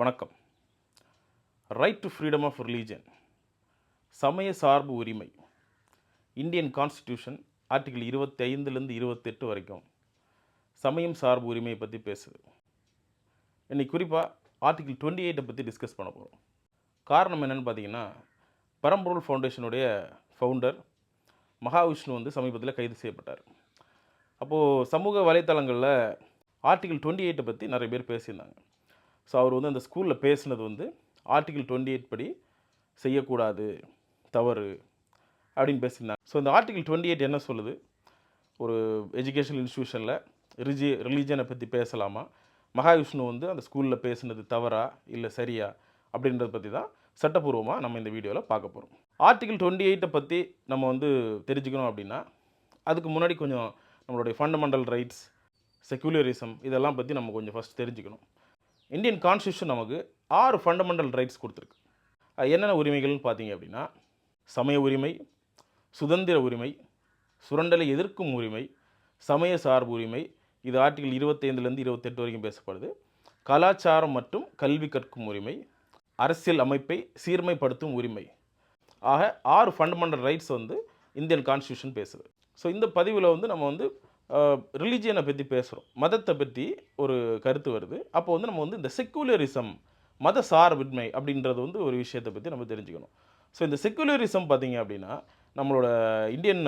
வணக்கம். Right to freedom of religion சமய சார்பு உரிமை. இந்தியன் கான்ஸ்டிடியூஷன் ஆர்டிகிள் இருபத்தி ஐந்துலேருந்து இருபத்தெட்டு வரைக்கும் சமயம் சார்பு உரிமையை பற்றி பேசுது. இன்னைக்கு குறிப்பாக ஆர்டிகிள் டுவெண்ட்டி எயிட்டை பற்றி டிஸ்கஸ் பண்ண போகிறோம் காரணம் என்னென்னு பார்த்தீங்கன்னா பரம்பொருள் ஃபவுண்டேஷனுடைய ஃபவுண்டர் மகாவிஷ்ணு வந்து சமீபத்தில் கைது செய்யப்பட்டார். அப்போது சமூக வலைத்தளங்களில் ஆர்டிகிள் டுவெண்ட்டி எயிட்டை பற்றி நிறைய பேர் பேசியிருந்தாங்க. ஸோ அவர் வந்து அந்த ஸ்கூலில் பேசினது வந்து ஆர்டிகிள் டுவெண்ட்டி எயிட் படி செய்யக்கூடாது தவறு அப்படின்னு பேசியிருந்தாங்க ஸோ இந்த ஆர்டிகிள் டுவெண்ட்டி எயிட் என்ன சொல்லுது? ஒரு எஜுகேஷனல் இன்ஸ்டியூஷனில் ரிஜி ரிலீஜனை பற்றி பேசலாமா? மகாவிஷ்ணு வந்து அந்த ஸ்கூலில் பேசுனது தவறா இல்லை சரியா அப்படின்றத பற்றி தான் சட்டப்பூர்வமாக நம்ம இந்த வீடியோவில் பார்க்க போகிறோம் ஆர்டிகிள் டுவெண்ட்டி எயிட்டை பற்றி நம்ம வந்து தெரிஞ்சுக்கணும் அப்படின்னா அதுக்கு முன்னாடி கொஞ்சம் நம்மளுடைய ஃபண்டமெண்டல் ரைட்ஸ் செக்யூலரிசம் இதெல்லாம் பற்றி நம்ம கொஞ்சம் ஃபஸ்ட் தெரிஞ்சுக்கணும். இந்தியன் கான்ஸ்டியூஷன் நமக்கு ஆறு ஃபண்டமெண்டல் ரைட்ஸ் கொடுத்துருக்கு. அது என்னென்ன உரிமைகள்னு பார்த்தீங்க அப்படின்னா சமய உரிமை சுதந்திர உரிமை சுரண்டலை எதிர்க்கும் உரிமை சமய சார்பு உரிமை இது ஆர்டிகல் இருபத்தைந்துலேருந்து இருபத்தெட்டு வரைக்கும் பேசப்படுது. கலாச்சாரம் மற்றும் கல்வி கற்கும் உரிமை அரசியல் அமைப்பை சீர்மைப்படுத்தும் உரிமை. ஆக ஆறு ஃபண்டமெண்டல் ரைட்ஸ் வந்து இந்தியன் கான்ஸ்டியூஷன் பேசுது. ஸோ இந்த பதிவில் வந்து நம்ம வந்து ரிலீஜியனை பற்றி பேசுகிறோம் மதத்தை பற்றி ஒரு கருத்து வருது. அப்போ வந்து நம்ம வந்து இந்த செக்குலரிசம் மத சார்பின்மை அப்படின்றது வந்து ஒரு விஷயத்தை பற்றி நம்ம தெரிஞ்சுக்கணும். ஸோ இந்த செக்குலரிசம் பார்த்தீங்க அப்படின்னா நம்மளோட இந்தியன்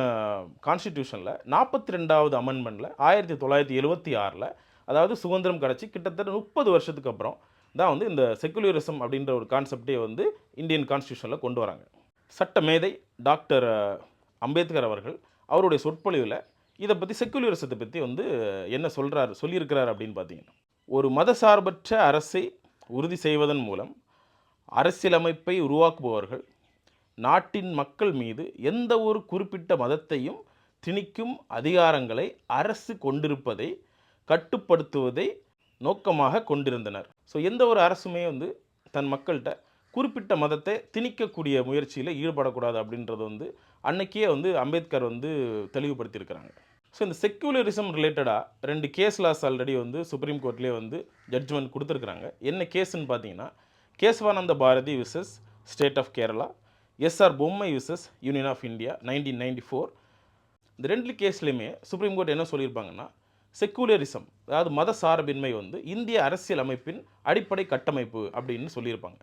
கான்ஸ்டிடியூஷனில் நாற்பத்தி ரெண்டாவது அமெண்ட்மெண்ட்டில் ஆயிரத்தி தொள்ளாயிரத்தி எழுபத்தி ஆறில் அதாவது சுதந்திரம் கிடச்சி கிட்டத்தட்ட முப்பது வருஷத்துக்கு அப்புறம் தான் வந்து இந்த செக்குலரிசம் அப்படின்ற ஒரு கான்செப்டே வந்து இந்தியன் கான்ஸ்டியூஷனில் கொண்டு வராங்க. சட்ட மேதை டாக்டர் அம்பேத்கர் அவர்கள் அவருடைய சொற்பொழிவில் இதை பற்றி செக்குலரிசத்தை பற்றி வந்து என்ன சொல்கிறார் சொல்லியிருக்கிறார் அப்படின்னு பார்த்தீங்கன்னா ஒரு மதசார்பற்ற அரசை உறுதி செய்வதன் மூலம் அரசியலமைப்பை உருவாக்குபவர்கள் நாட்டின் மக்கள் மீது எந்த ஒரு குறிப்பிட்ட மதத்தையும் திணிக்கும் அதிகாரங்களை அரசு கொண்டிருப்பதை கட்டுப்படுத்துவதை நோக்கமாக கொண்டிருந்தனர். ஸோ எந்த ஒரு அரசுமே வந்து தன் மக்கள்கிட்ட குறிப்பிட்ட மதத்தை திணிக்கக்கூடிய முயற்சியில் ஈடுபடக்கூடாது அப்படின்றது வந்து அன்னைக்கே வந்து அம்பேத்கர் வந்து தெளிவுபடுத்தியிருக்கிறாங்க. ஸோ இந்த செக்குலரிசம் ரிலேட்டடாக ரெண்டு கேஸ் லாஸ் ஆல்ரெடி வந்து சுப்ரீம் கோர்ட்லேயே வந்து ஜட்ஜ்மெண்ட் கொடுத்துருக்குறாங்க. என்ன கேஸுன்னு பார்த்தீங்கன்னா Kesavananda Bharati versus state of Kerala S R Bommai versus union of India nineteen ninety four இந்த ரெண்டு கேஸ்லையுமே சுப்ரீம் கோர்ட் என்ன சொல்லியிருப்பாங்கன்னா செக்குலரிசம் அதாவது மத சார்பின்மை வந்து இந்திய அரசியல் அமைப்பின் அடிப்படை கட்டமைப்பு அப்படின்னு சொல்லியிருப்பாங்க.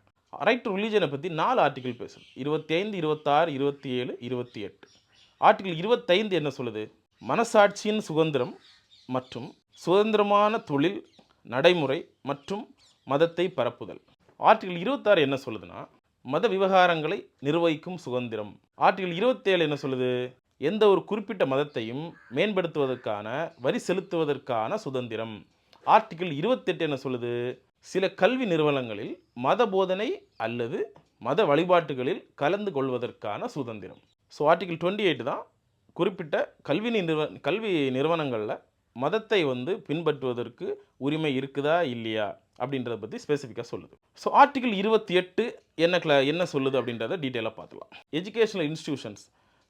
ரைட் டு ரிலீஜனை பற்றி நாலு ஆர்டிகிள் பேசும் இருபத்தி ஐந்து இருபத்தாறு இருபத்தி ஏழு இருபத்தி எட்டு. ஆர்டிகிள் இருபத்தைந்து என்ன சொல்லுது? மனசாட்சியின் சுதந்திரம் மற்றும் சுதந்திரமான தொழில் நடைமுறை மற்றும் மதத்தை பரப்புதல். ஆர்டிகல் இருபத்தாறு என்ன சொல்லுதுன்னா மத விவகாரங்களை நிர்வகிக்கும் சுதந்திரம். ஆர்டிகல் இருபத்தேழு என்ன சொல்லுது? எந்த ஒரு குறிப்பிட்ட மதத்தையும் மேம்படுத்துவதற்கான வரி செலுத்துவதற்கான சுதந்திரம். ஆர்டிகிள் இருபத்தெட்டு என்ன சொல்லுது? சில கல்வி நிறுவனங்களில் மத போதனை அல்லது மத வழிபாட்டுகளில் கலந்து கொள்வதற்கான சுதந்திரம். ஸோ ஆர்டிகிள் டுவெண்ட்டி எயிட் தான் குறிப்பிட்ட கல்வி நிறுவ கல்வி நிறுவனங்களில் மதத்தை வந்து பின்பற்றுவதற்கு உரிமை இருக்குதா இல்லையா அப்படின்றத பற்றி ஸ்பெசிஃபிக்காக சொல்லுது. ஸோ ஆர்டிகிள் இருபத்தி எட்டு என்ன கிள என்ன சொல்லுது அப்படின்றத டீட்டெயிலாக பார்த்துக்கலாம். எஜுகேஷனல் இன்ஸ்டிடியூஷன்ஸ்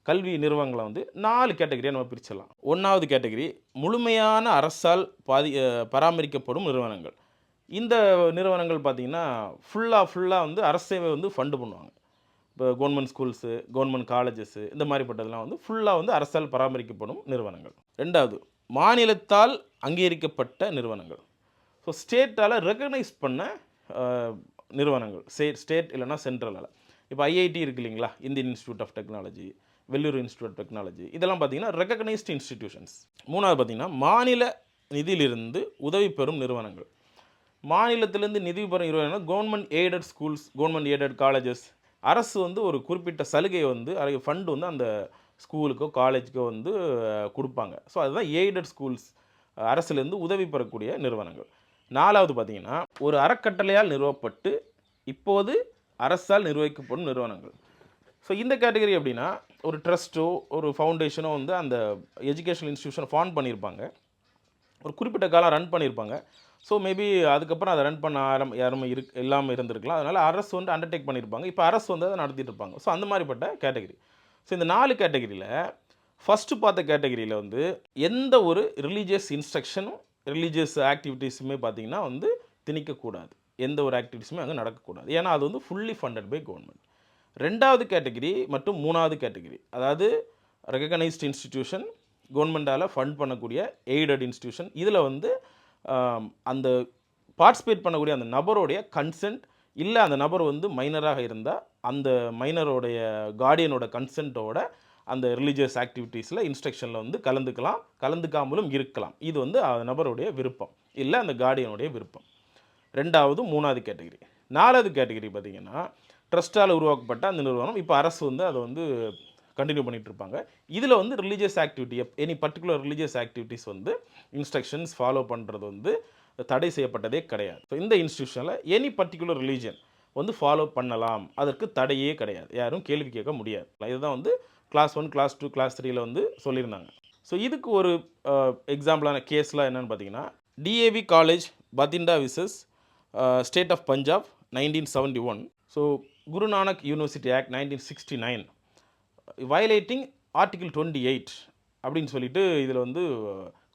கல்வி நிறுவனங்களை வந்து நாலு கேட்டகரியாக நம்ம பிரிச்சிடலாம். ஒன்றாவது கேட்டகரி முழுமையான அரசால் பாதி பராமரிக்கப்படும் நிறுவனங்கள். இந்த நிறுவனங்கள் பார்த்திங்கன்னா ஃபுல்லாக ஃபுல்லாக வந்து அரசே வந்து ஃபண்டு பண்ணுவாங்க. இப்போ கவர்மெண்ட் ஸ்கூல்ஸு கவர்மெண்ட் காலேஜஸ்ஸு இந்த மாதிரிப்பட்டதெல்லாம் வந்து ஃபுல்லாக வந்து அரசால் பராமரிக்கப்படும் நிறுவனங்கள். ரெண்டாவது மாநிலத்தால் அங்கீகரிக்கப்பட்ட நிறுவனங்கள். ஸோ ஸ்டேட்டால் ரெக்கக்னைஸ் பண்ண நிறுவனங்கள். ஸ்டேட் ஸ்டேட் இல்லைனா சென்ட்ரலால் இப்போ ஐஐடி இருக்கு இல்லைங்களா? Indian institute of technology Vellore institute of technology இதெல்லாம் பார்த்தீங்கன்னா ரெக்கக்னைஸ்டு இன்ஸ்டிடியூஷன்ஸ் மூணாவது பார்த்தீங்கன்னா மாநில நிதியிலிருந்து உதவி பெறும் நிறுவனங்கள். மாநிலத்திலேருந்து நிதி பெறும் நிறுவனங்கள் government aided schools government aided colleges அரசு வந்து ஒரு குறிப்பிட்ட சலுகையை வந்து அதை ஃபண்டு வந்து அந்த ஸ்கூலுக்கோ காலேஜுக்கோ வந்து கொடுப்பாங்க. ஸோ அதுதான் எய்டட் ஸ்கூல்ஸ் அரசுலேருந்து உதவி பெறக்கூடிய நிறுவனங்கள். நாலாவது பார்த்திங்கன்னா ஒரு அறக்கட்டளையால் நிறுவப்பட்டு இப்போது அரசால் நிர்வகிக்கப்படும் நிறுவனங்கள். ஸோ இந்த கேட்டகரி அப்படின்னா ஒரு ட்ரஸ்ட்டோ ஒரு ஃபவுண்டேஷனோ வந்து அந்த எஜுகேஷனல் இன்ஸ்டியூஷனை ஃபார்ம் பண்ணியிருப்பாங்க. ஒரு குறிப்பிட்ட காலம் ரன் பண்ணியிருப்பாங்க. ஸோ மேபி அதுக்கப்புறம் அதை ரன் பண்ண ஆரம் யாரும் இரு இல்லாமல் இருந்திருக்கலாம். அதனால் அரசு வந்து அண்டர்டேக் பண்ணியிருப்பாங்க இப்போ அரசு வந்து அதை நடத்திட்டு இருப்பாங்க. ஸோ அந்த மாதிரிப்பட்ட கேட்டகரி ஸோ இந்த நாலு கேட்டகரியில் ஃபஸ்ட்டு பார்த்த கேட்டகரியில் வந்து எந்த ஒரு ரிலீஜியஸ் இன்ஸ்ட்ரக்ஷனும் ரிலீஜியஸ் ஆக்டிவிட்டீஸுமே பார்த்திங்கன்னா வந்து திணிக்கக்கூடாது. எந்த ஒரு ஆக்டிவிட்டிஸுமே அங்கே நடக்கக்கூடாது. ஏன்னா அது வந்து ஃபுல்லி ஃபண்டட் பை கவர்மெண்ட் ரெண்டாவது கேட்டகரி மற்றும் மூணாவது கேட்டகரி அதாவது ரெகனைஸ்ட் இன்ஸ்டிடியூஷன் கவர்மெண்டால் ஃபண்ட் பண்ணக்கூடிய எய்டட் இன்ஸ்டிடியூஷன் இதில் வந்து அந்த பார்ட்டிசிபேட் பண்ணக்கூடிய அந்த நபருடைய கன்சென்ட் இல்லை அந்த நபர் வந்து மைனராக இருந்தால் அந்த மைனரோடைய கார்டியனோட கன்சென்ட்டோட அந்த ரிலீஜியஸ் ஆக்டிவிட்டீஸில் இன்ஸ்ட்ரக்ஷனில் வந்து கலந்துக்கலாம் கலந்துக்காமலும் இருக்கலாம். இது வந்து அந்த நபருடைய விருப்பம் இல்லை அந்த கார்டியனுடைய விருப்பம். ரெண்டாவது மூணாவது கேட்டகரி நாலாவது கேட்டகரி பார்த்திங்கன்னா ட்ரஸ்ட்டால் உருவாக்கப்பட்ட அந்த நிறுவனம் இப்போ அரசு வந்து அதை வந்து கண்டினியூ பண்ணிகிட்டு இருப்பாங்க இதில் வந்து religious activity any particular religious activities வந்து இன்ஸ்ட்ரக்ஷன்ஸ் ஃபாலோ பண்ணுறது வந்து தடை செய்யப்பட்டதே கிடையாது. ஸோ இந்த இன்ஸ்டியூஷனில் எனி பர்டிகுலர் ரிலீஜன் வந்து ஃபாலோ பண்ணலாம். அதற்கு தடையே கிடையாது. யாரும் கேள்வி கேட்க முடியாது. இதுதான் வந்து class one class two class த்ரீயில் வந்து சொல்லியிருந்தாங்க. ஸோ இதுக்கு ஒரு எக்ஸாம்பிளான கேஸ்லாம் என்னென்னு பார்த்தீங்கன்னா DAV college Bathinda versus state of Punjab nineteen seventy one so Guru Nanak university act nineteen sixty nine violating article twenty eight அப்படின்னு சொல்லிட்டு இதில் வந்து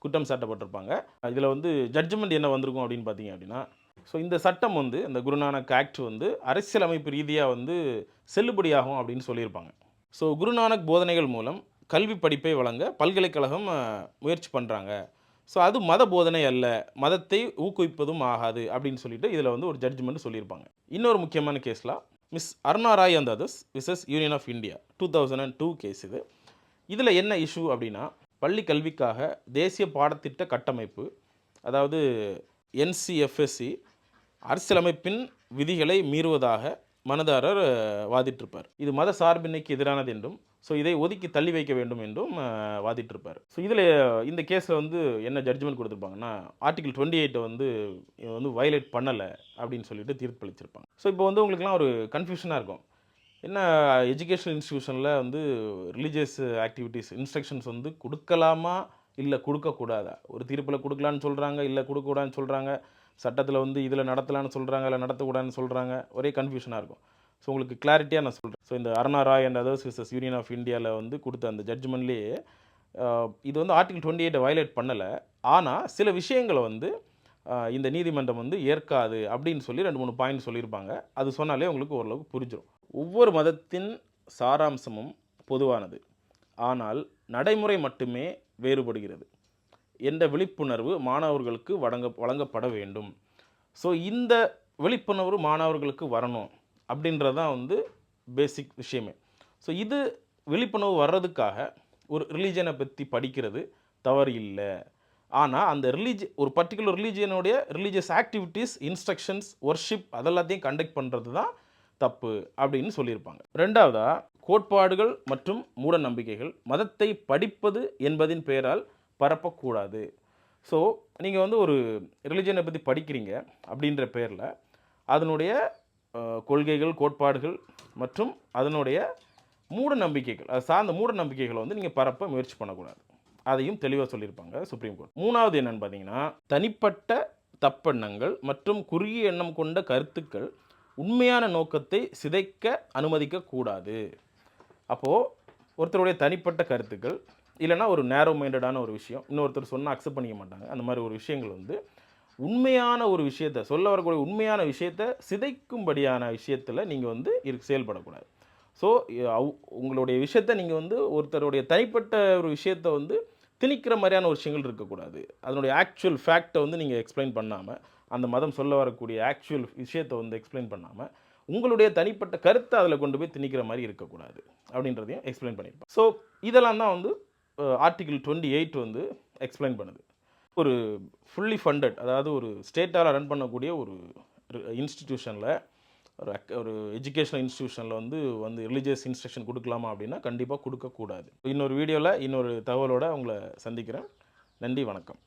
குற்றம் சாட்டப்பட்டிருப்பாங்க. இதில் வந்து ஜட்ஜ்மெண்ட் என்ன வந்திருக்கும் அப்படின்னு பார்த்தீங்க அப்படின்னா ஸோ இந்த சட்டம் வந்து இந்த குருநானக் ஆக்ட் வந்து அரசியலமைப்பு ரீதியாக வந்து செல்லுபடியாகும் அப்படின்னு சொல்லியிருப்பாங்க. ஸோ குருநானக் போதனைகள் மூலம் கல்வி படிப்பை வழங்க பல்கலைக்கழகம் முயற்சி பண்ணுறாங்க ஸோ அது மத போதனை அல்ல. மதத்தை ஊக்குவிப்பதும் ஆகாது அப்படின்னு சொல்லிட்டு இதில் வந்து ஒரு ஜட்ஜ்மெண்ட் சொல்லியிருப்பாங்க. இன்னொரு முக்கியமான கேஸ்லாம் மிஸ் அருணா ராய் அந்த others versus union of India two thousand and two case இது. இதில் என்ன இஷ்யூ அப்படின்னா பள்ளி கல்விக்காக தேசிய பாடத்திட்ட கட்டமைப்பு அதாவது என்சிஎஃப்எஸ்சி அரசியலமைப்பின் விதிகளை மீறுவதாக மனதாரர் வாதிட்டிருப்பார். இது மத சார்பின்மைக்கு எதிரானது என்றும் ஸோ இதை ஒதுக்கி தள்ளி வைக்க வேண்டும் என்றும் வாதிட்டிருப்பார். ஸோ இதில் இந்த கேஸில் வந்து என்ன ஜட்ஜ்மெண்ட் கொடுத்துருப்பாங்கன்னா ஆர்டிகல் டுவெண்ட்டி எயிட்டை வந்து வந்து வயலேட் பண்ணலை அப்படின்னு சொல்லிட்டு தீர்ப்பளிச்சிருப்பாங்க. ஸோ இப்போ வந்து உங்களுக்குலாம் ஒரு கன்ஃபியூஷனாக இருக்கும். என்ன எஜுகேஷனல் இன்ஸ்டியூஷனில் வந்து ரிலீஜியஸ் ஆக்டிவிட்டீஸ் இன்ஸ்ட்ரக்ஷன்ஸ் வந்து கொடுக்கலாமா இல்லை கொடுக்கக்கூடாதா? ஒரு தீர்ப்பில் கொடுக்கலான்னு சொல்கிறாங்க இல்லை கொடுக்கக்கூடாதுன்னு சொல்கிறாங்க சட்டத்தில் வந்து இதில் நடத்தலான்னு சொல்கிறாங்க இல்லை நடத்தக்கூடாதுன்னு சொல்கிறாங்க ஒரே கன்ஃபியூஷனாக இருக்கும். ஸோ உங்களுக்கு கிளாரிட்டியாக நான் சொல்கிறேன் ஸோ இந்த Aruna Roy and others versus union of இந்தியாவில் வந்து கொடுத்த அந்த ஜட்ஜ்மெண்ட்லேயே இது வந்து ஆர்டிகல் டுவெண்ட்டி எயிட்டை வயலேட் பண்ணலை. ஆனால் சில விஷயங்களை வந்து இந்த நீதிமன்றம் வந்து ஏற்காது அப்படின்னு சொல்லி ரெண்டு மூணு பாயிண்ட் சொல்லியிருப்பாங்க. அது சொன்னாலே உங்களுக்கு ஓரளவுக்கு புரிஞ்சிடும் ஒவ்வொரு மதத்தின் சாராம்சமும் பொதுவானது. ஆனால் நடைமுறை மட்டுமே வேறுபடுகிறது. என்ற விழிப்புணர்வு மாணவர்களுக்கு வழங்க வழங்கப்பட வேண்டும். ஸோ இந்த விழிப்புணர்வு மாணவர்களுக்கு வரணும் அப்படின்றது தான் வந்து பேசிக் விஷயமே. ஸோ இது விழிப்புணர்வு வர்றதுக்காக ஒரு ரிலீஜனை பற்றி படிக்கிறது தவறு இல்லை. ஆனால் அந்த ரிலீஜ் ஒரு பர்டிகுலர் ரிலீஜியனுடைய ரிலீஜியஸ் ஆக்டிவிட்டீஸ் இன்ஸ்ட்ரக்ஷன்ஸ் ஒர்ஷிப் அதெல்லாத்தையும் கண்டக்ட் பண்ணுறது தான் தப்பு அப்படின்னு சொல்லியிருப்பாங்க. ரெண்டாவதாக கோட்பாடுகள் மற்றும் மூட நம்பிக்கைகள். மதத்தை படிப்பது என்பதின் பெயரால் பரப்பக்கூடாது. ஸோ நீங்கள் வந்து ஒரு ரிலிஜனை பற்றி படிக்கிறீங்க அப்படின்ற பேரில் அதனுடைய கொள்கைகள் கோட்பாடுகள் மற்றும் அதனுடைய மூட நம்பிக்கைகள் அது சார்ந்த மூட நம்பிக்கைகளை வந்து நீங்கள் பரப்ப முயற்சி பண்ணக்கூடாது. அதையும் தெளிவாக சொல்லியிருப்பாங்க சுப்ரீம் கோர்ட் மூணாவது என்னன்னு பார்த்தீங்கன்னா தனிப்பட்ட தப்பெண்ணங்கள் மற்றும் குறுகிய எண்ணம் கொண்ட கருத்துக்கள் உண்மையான நோக்கத்தை சிதைக்க அனுமதிக்கக்கூடாது. அப்போது ஒருத்தருடைய தனிப்பட்ட கருத்துக்கள் இல்லைன்னா ஒரு நேரோ மைண்டடான ஒரு விஷயம். இன்னொருத்தர் சொன்னால் அக்செப்ட் பண்ணிக்க மாட்டாங்க. அந்த மாதிரி ஒரு விஷயங்கள் வந்து உண்மையான ஒரு விஷயத்தை சொல்ல வரக்கூடிய உண்மையான விஷயத்தை சிதைக்கும்படியான விஷயத்தில் நீங்கள் வந்து இருக்கு செயல்படக்கூடாது. ஸோ உங்களுடைய விஷயத்தை நீங்கள் வந்து ஒருத்தருடைய தனிப்பட்ட ஒரு விஷயத்தை வந்து திணிக்கிற மாதிரியான ஒரு விஷயங்கள் இருக்கக்கூடாது. அதனுடைய ஆக்சுவல் ஃபேக்டை வந்து நீங்கள் எக்ஸ்பிளைன் பண்ணாமல் அந்த மதம் சொல்ல வரக்கூடிய ஆக்சுவல் விஷயத்தை வந்து எக்ஸ்பிளைன் பண்ணாமல் உங்களுடைய தனிப்பட்ட கருத்தை அதில் கொண்டு போய் திணிக்கிற மாதிரி இருக்கக்கூடாது. அப்படின்றதையும் எக்ஸ்பிளைன் பண்ணியிருப்பேன் ஸோ இதெல்லாம் தான் வந்து ஆர்டிகிள் டுவெண்ட்டி எயிட் வந்து எக்ஸ்பிளைன் பண்ணுது. ஒரு ஃபுல்லி ஃபண்டட் அதாவது ஒரு ஸ்டேட்டால் ரன் பண்ணக்கூடிய ஒரு இன்ஸ்டிடியூஷனில் ஒரு அக் ஒரு எஜுகேஷனல் இன்ஸ்டியூஷனில் வந்து வந்து ரிலீஜியஸ் இன்ஸ்ட்ரக்ஷன் கொடுக்கலாமா அப்படின்னா கண்டிப்பாக கொடுக்கக்கூடாது. இன்னொரு வீடியோவில் இன்னொரு தகவலோடு உங்களை சந்திக்கிறேன். நன்றி வணக்கம்.